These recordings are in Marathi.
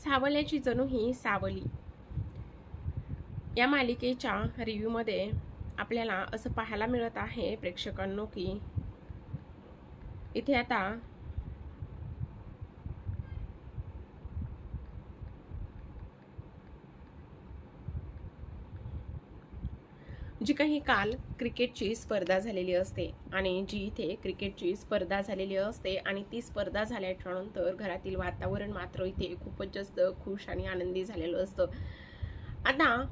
सावल्याची जणू ही सावली. या मालिकेच्या रिव्ह्यूमध्ये आपल्याला असं पाहायला मिळत आहे प्रेक्षकांनो की इथे आता जी काही काल क्रिकेटची स्पर्धा झालेली असते आणि जी इथे क्रिकेटची स्पर्धा झालेली असते आणि ती स्पर्धा झाल्याच्यानंतर घरातील वातावरण मात्र इथे खूपच जास्त खुश आणि आनंदी झालेलं असतं. आता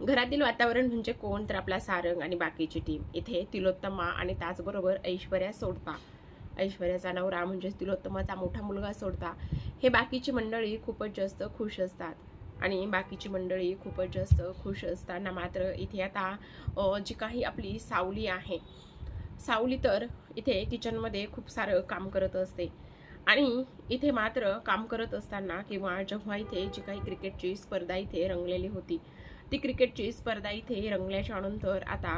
घरातील वातावरण म्हणजे कोण तर आपला सारंग आणि बाकीची टीम इथे तिलोत्तमा आणि त्याचबरोबर ऐश्वर्या सोडता. ऐश्वर्याचा नवरा म्हणजेच तिलोत्तमाचा मोठा मुलगा सोडता. हे बाकीची मंडळी खूपच जास्त खुश असतात. आणि बाकीची मंडळी खूपच जास्त खुश असताना मात्र इथे आता जी काही आपली सावली आहे सावली तर इथे किचनमध्ये खूप सारं काम करत असते. आणि इथे मात्र काम करत असताना किंवा जेव्हा इथे जी काही क्रिकेटची स्पर्धा इथे रंगलेली होती ती क्रिकेटची स्पर्धा इथे रंगल्याच्या नंतर आता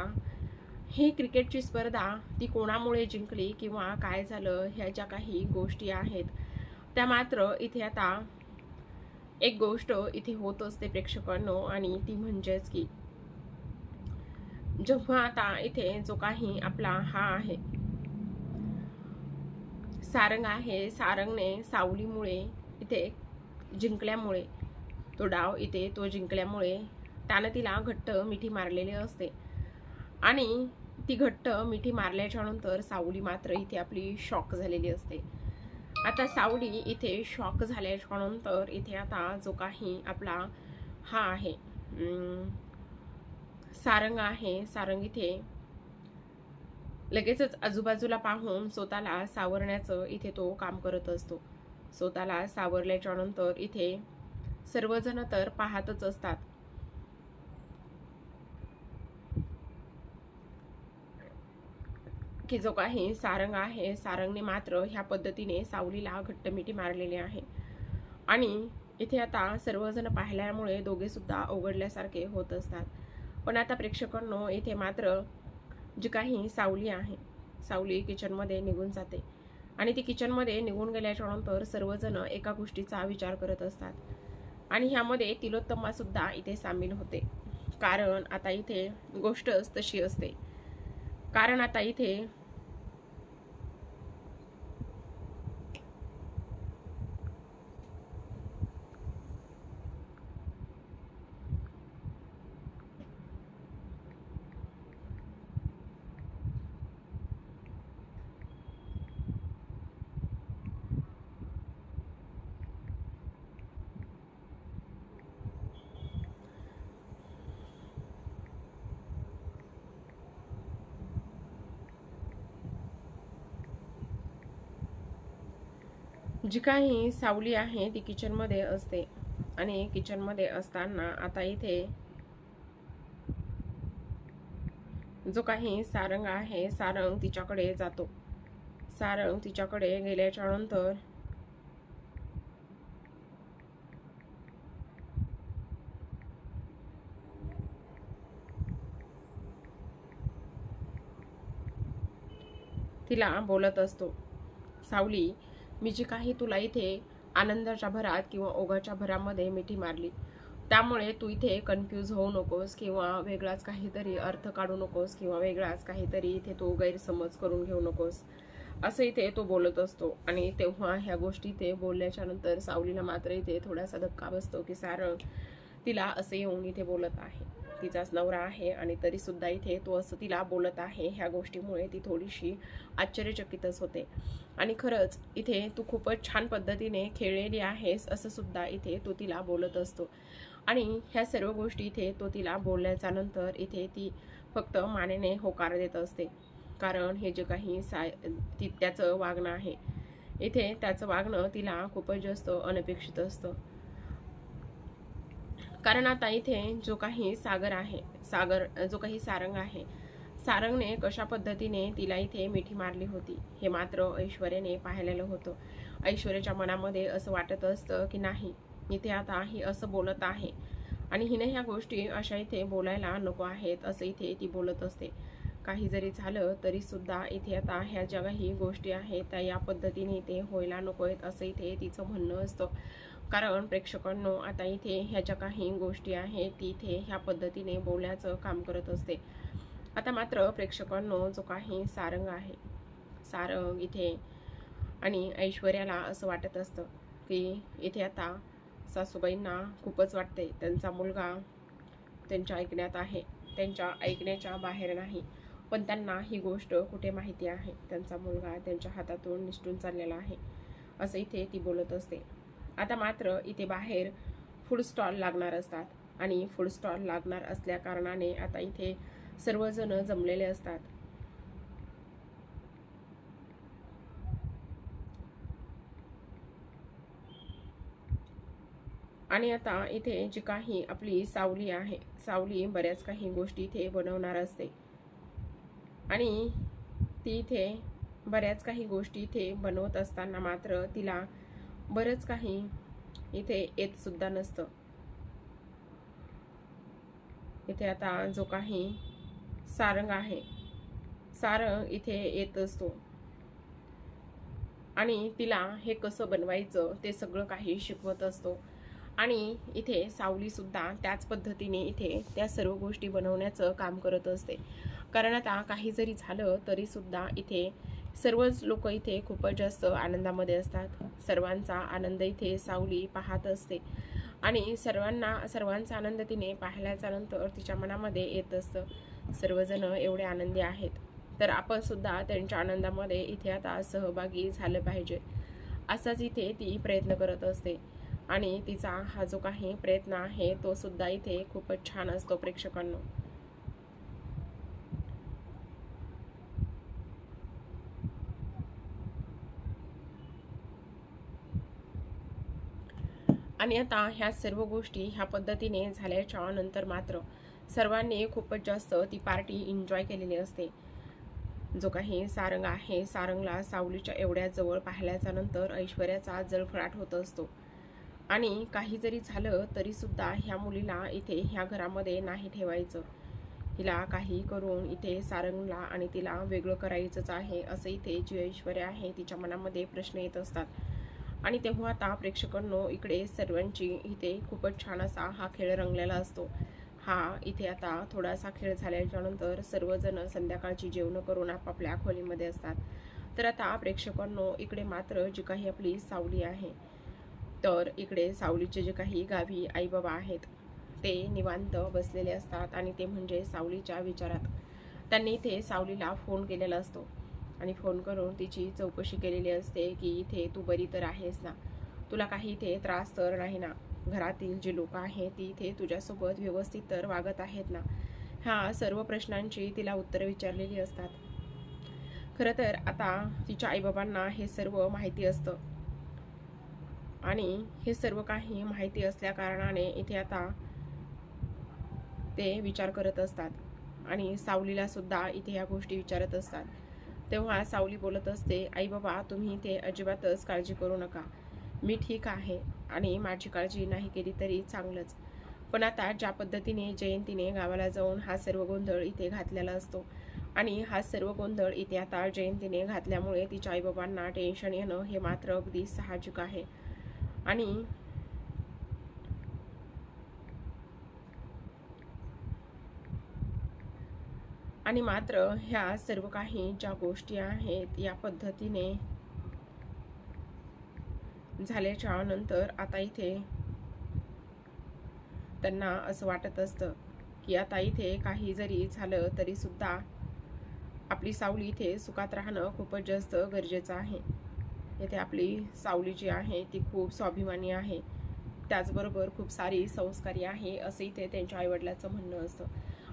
ही क्रिकेटची स्पर्धा ती कोणामुळे जिंकली किंवा काय झालं ह्या ज्या काही गोष्टी आहेत त्या मात्र इथे आता एक गोष्ट इथे होत असते प्रेक्षकांनो आणि ती म्हणजेच की जेव्हा आता इथे जो काही आपला हा आहे सारंग आहे सारंगने सावलीमुळे इथे जिंकल्यामुळे तो डाव इथे तो जिंकल्यामुळे त्यानं तिला घट्ट मिठी मारलेली असते. आणि ती घट्ट मिठी मारल्याच्या नंतर सावली मात्र इथे आपली शॉक झालेली असते. आता सावली इथे शॉक झाल्याच्या इथे आता जो काही आपला हा आहे सारंग आहे. सारंग इथे लगेचच आजूबाजूला पाहून स्वतःला सावरण्याचं इथे तो काम करत असतो. स्वतःला सावरल्याच्या नंतर इथे सर्वजण तर पाहतच असतात. की जो काही सारंग आहे. सारंगने मात्र ह्या पद्धतीने सावलीला घट्ट मिठी मारलेली आहे. आणि इथे आता सर्वजण पाहिल्यामुळे दोघेसुद्धा अवघडल्यासारखे होत असतात. पण आता प्रेक्षकांनो इथे मात्र जी काही सावली आहे सावली किचनमध्ये निघून जाते. आणि ती किचनमध्ये निघून गेल्याच्यानंतर सर्वजण एका गोष्टीचा विचार करत असतात. आणि ह्यामध्ये तिलोत्तमासुद्धा इथे सामील होते. कारण आता इथे गोष्टच तशी असते. कारण आता इथे जी काही सावली आहे ती किचनमध्ये असते. आणि किचनमध्ये असताना आता इथे जो काही सारंग आहे सारंग तिच्याकडे जातो. सारंग तिच्याकडे गेल्याच्यानंतर तिला बोलत असतो सावली मी जी काही तुला इथे आनंदाच्या भरात किंवा ओघाच्या भरामध्ये मिठी मारली त्यामुळे तू इथे कन्फ्यूज होऊ नकोस किंवा वेगळाच काहीतरी अर्थ काढू नकोस किंवा वेगळाच काहीतरी इथे तू गैरसमज करून घेऊ नकोस. असं इथे तो बोलत असतो आणि तेव्हा ह्या गोष्टी ते बोलल्याच्या नंतर सावलीला मात्र इथे थोडासा धक्का बसतो की सारंग तिला असे येऊन इथे बोलत आहे. तिचाच नवरा आहे आणि तरीसुद्धा इथे तो असं तिला बोलत आहे ह्या गोष्टीमुळे ती थोडीशी आश्चर्यचकितच होते. आणि खरंच इथे तू खूपच छान पद्धतीने खेळलेली आहेस असं सुद्धा इथे तो तिला बोलत असतो. आणि ह्या सर्व गोष्टी इथे तो तिला बोलल्याच्या नंतर इथे ती फक्त मानेने होकार देत असते. कारण हे जे काही साय ती त्याचं वागणं आहे. इथे त्याचं वागणं तिला खूपच जास्त अनपेक्षित असतं. कारण आता इथे जो काही सागर आहे सागर जो काही सारंग आहे सारंगने कशा पद्धतीने तिला इथे मिठी मारली होती हे मात्र ऐश्वर्याने पाहिलेलं होतं. ऐश्वर्याच्या मनामध्ये असं वाटत असतं की नाही इथे आता ही असं बोलत आहे. आणि हिने ह्या गोष्टी अशा इथे बोलायला नको आहेत असं इथे ती बोलत असते. काही जरी झालं तरी सुद्धा इथे आता ह्या ज्या काही गोष्टी आहेत त्या या पद्धतीने इथे व्हायला नको आहेत असं इथे तिचं म्हणणं असतं. कारण प्रेक्षकांनो आता इथे ह्या ज्या काही गोष्टी आहेत ती इथे ह्या पद्धतीने बोलण्याचं काम करत असते. आता मात्र प्रेक्षकांनो जो काही सारंग आहे सारंग इथे आणि ऐश्वर्याला असं वाटत असतं की इथे आता सासूबाईंना खूपच वाटते त्यांचा मुलगा त्यांच्या ऐकण्यात आहे त्यांच्या ऐकण्याच्या बाहेर नाही. पण त्यांना ही गोष्ट कुठे माहिती आहे? त्यांचा मुलगा त्यांच्या हातातून निष्ठून चाललेला आहे असं इथे ती बोलत असते. आता मात्र इथे बाहेर फूड स्टॉल लागणार असतात. आणि फूड स्टॉल लागणार असल्या कारणाने आता इथे सर्वजण जमलेले असतात. आणि आता इथे जी काही आपली सावली आहे सावली बऱ्याच काही गोष्टी इथे बनवणार असते. आणि ती इथे बऱ्याच काही गोष्टी इथे बनवत असताना मात्र तिला बरंच काही इथे येत सुद्धा नसतं. इथे आता जो काही सारंग आहे सारंग इथे येत असतो. आणि तिला हे कसं बनवायचं ते सगळं काही शिकवत असतो. आणि इथे सावली सुद्धा त्याच पद्धतीने इथे त्या सर्व गोष्टी बनवण्याचं काम करत असते. कारण आता काही जरी झालं तरी सुद्धा इथे सर्वच लोक इथे खूपच जास्त आनंदामध्ये असतात. सर्वांचा आनंद इथे सावली पाहत असते. आणि सर्वांना सर्वांचा आनंद तिने पाहिल्याच्या नंतर तिच्या मनामध्ये येत असतं. सर्वजण एवढे आनंदी आहेत. तर आपण सुद्धा त्यांच्या आनंदामध्ये इथे आता सहभागी झालं पाहिजे. असाच इथे ती प्रयत्न करत असते. आणि तिचा हा जो काही प्रयत्न आहे तो सुद्धा इथे खूपच छान असतो प्रेक्षकांना. आणि आता ह्या सर्व गोष्टी ह्या पद्धतीने झाल्याच्यानंतर मात्र सर्वांनी खूपच जास्त ती पार्टी एन्जॉय केलेली असते. जो काही सारंग आहे सारंगला सावलीच्या एवढ्या जवळ पाहिल्याच्या नंतर ऐश्वर्याचा जळफळाट होत असतो. आणि काही जरी झालं तरी सुद्धा ह्या मुलीला इथे ह्या घरामध्ये नाही ठेवायचं. हिला काही करून इथे सारंगला आणि तिला वेगळं करायचंच आहे असं इथे जी ऐश्वर्या आहे तिच्या मनामध्ये प्रश्न येत असतात. आणि तेव्हा आता प्रेक्षकांनो इकडे सर्वांची इथे खूपच छान असा हा खेळ रंगलेला असतो. हा इथे आता थोडासा खेळ झाल्याच्यानंतर सर्वजण संध्याकाळची जेवणं करून आपापल्या खोलीमध्ये असतात. तर आता प्रेक्षकांनो इकडे मात्र जी काही आपली सावली आहे तर इकडे सावलीचे जे काही गावी आई बाबा आहेत ते निवांत बसलेले असतात आणि ते म्हणजे सावलीच्या विचारात. त्यांनी इथे सावलीला फोन केलेला असतो. आणि फोन करून तिची चौकशी केलेली असते की इथे तू बरी तर आहेस ना? तुला काही इथे त्रास तर नाही ना? घरातील जी लोक आहेत ती इथे तुझ्यासोबत व्यवस्थित तर वागत आहेत ना? ह्या सर्व प्रश्नांची तिला उत्तरं विचारलेली असतात. खरं तर आता तिच्या आईबाबांना हे सर्व माहिती असतं. आणि हे सर्व काही माहिती असल्या कारणाने इथे आता ते विचार करत असतात. आणि सावलीला सुद्धा इथे या गोष्टी विचारत असतात. तेव्हा सावली बोलत असते आई बाबा तुम्ही ते अजिबातच काळजी करू नका. मी ठीक आहे आणि माझी काळजी नाही केली तरी चांगलंच. पण आता ज्या पद्धतीने जयंतीने गावाला जाऊन हा सर्व गोंधळ इथे घातलेला असतो आणि हा सर्व गोंधळ इथे आता जयंतीने घातल्यामुळे तिच्या आईबाबांना टेन्शन येणं हे मात्र अगदी साहजिक आहे. आणि आणि मात्र ह्या सर्व काही ज्या गोष्टी आहेत या पद्धतीने झाल्याच्यानंतर आता इथे त्यांना असं वाटत असतं की आता इथे काही जरी झालं तरी सुद्धा आपली सावली इथे सुखात राहणं खूपच जास्त गरजेचं आहे. इथे आपली सावली जी आहे ती खूप स्वाभिमानी आहे. त्याचबरोबर खूप सारी संस्कारी आहे असं इथे त्यांच्या आईवडिलाचं म्हणणं असतं.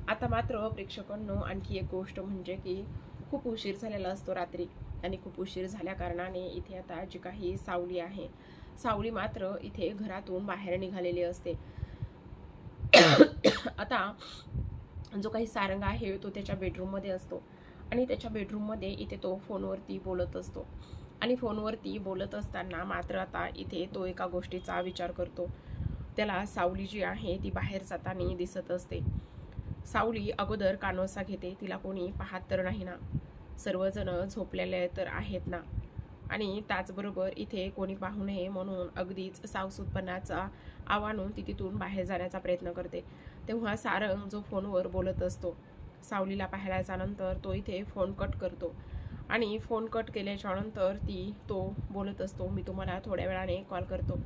आता मात्र प्रेक्षकांनो आणखी एक गोष्ट म्हणजे की खूप उशीर झालेला असतो रात्री आणि खूप उशीर झाल्या कारणाने इथे आता जी काही सावली आहे सावली मात्र इथे घरातून बाहेर निघालेली असते. आता जो काही सारंग आहे तो त्याच्या बेडरूममध्ये असतो आणि त्याच्या बेडरूममध्ये इथे तो फोनवरती बोलत असतो. आणि फोनवरती बोलत असताना मात्र आता इथे तो एका गोष्टीचा विचार करतो. त्याला सावली जी आहे ती बाहेर जाताना दिसत असते. सावली अगोदर कानोसा घेते तिला कोणी पाहत तर नाही ना. सर्वजण झोपलेले तर आहेत ना. आणि त्याचबरोबर इथे कोणी पाहू नये म्हणून अगदीच सावसूतपणाचा आव्हानून ती तिथून बाहेर जाण्याचा प्रयत्न करते. तेव्हा सारंग जो फोनवर बोलत असतो सावलीला पाहायला नंतर तो इथे फोन कट करतो. आणि फोन कट केल्याच्यानंतर ती तो बोलत असतो मी तुम्हाला थोड्या वेळाने कॉल करतो.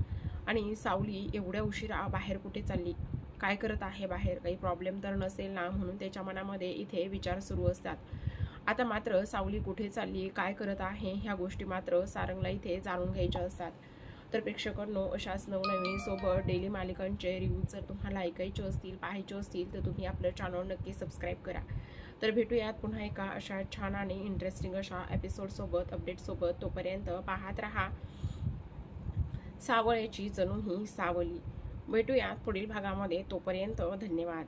आणि सावली एवढ्या उशिरा बाहेर कुठे चालली? काय करत आहे बाहेर? काही प्रॉब्लेम तर नसेल ना म्हणून त्याच्या मनामध्ये इथे विचार सुरू असतात. आता मात्र सावली कुठे चालली काय करत आहे ह्या गोष्टी मात्र सारंगला इथे जाणून घ्यायच्या असतात. तर प्रेक्षकांनो अशाच नवनवीन सोबत डेली मालिकांचे रिव्ह्यूज जर तुम्हाला ऐकायचे असतील पाहायचे असतील तर तुम्ही आपलं चॅनल नक्की सबस्क्राईब करा. तर भेटूयात पुन्हा एका अशा छान आणि इंटरेस्टिंग अशा एपिसोडसोबत अपडेटसोबत तोपर्यंत पाहत राहा. सावळेची जणू ही सावली. भेटूयात पुढील भागामध्ये तोपर्यंत धन्यवाद.